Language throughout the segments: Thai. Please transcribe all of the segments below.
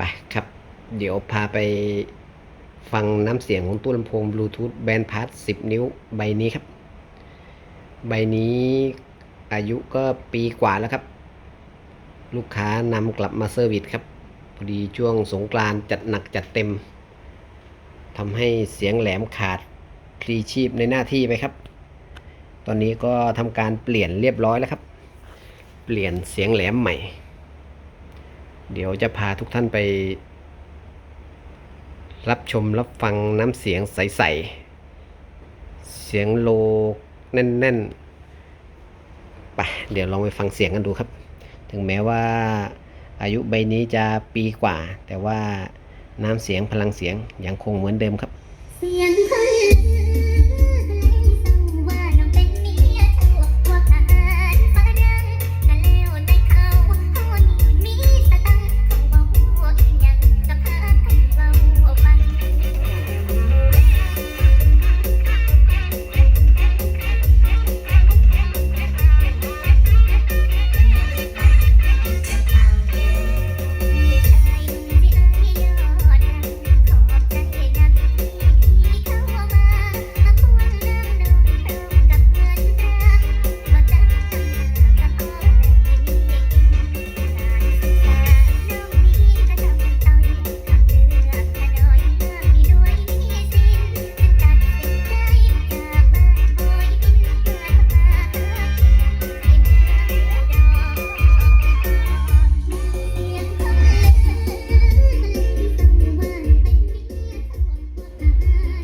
ไปครับ เดี๋ยวพาไปฟังน้ำเสียงของตู้ลำโพงบลูทูธแบนพาร์ท10นิ้วใบนี้ครับ ใบนี้อายุก็ปีกว่าแล้วครับ ลูกค้านำกลับมาเซอร์วิสครับ พอดีช่วงสงกรานต์จัดหนักจัดเต็มทำให้เสียงแหลมขาดคลีชีพในหน้าที่ไปครับ ตอนนี้ก็ทำการเปลี่ยนเรียบร้อยแล้วครับ เปลี่ยนเสียงแหลมใหม่ เดี๋ยวจะพาทุกท่านไป รับชมรับฟังน้ำเสียงใส ๆ เสียงโลแน่น ๆ ไป เดี๋ยวลองไปฟังเสียงกันดูครับ ถึงแม้ว่าอายุใบนี้จะปีกว่า แต่ว่าน้ำเสียงพลังเสียงยังคงเหมือนเดิมครับ เสียงคนลือ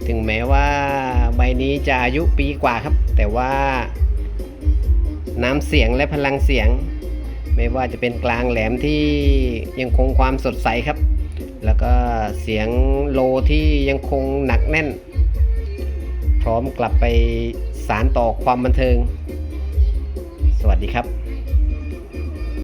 ถึงแม้ว่าใบนี้จะอายุปีกว่าครับ แต่ว่าน้ำเสียงและพลังเสียง ไม่ว่าจะเป็นกลางแหลมที่ยังคงความสดใสครับ แล้วก็เสียงโลที่ยังคงหนักแน่น พร้อมกลับไปสารต่อความบันเทิง สวัสดีครับ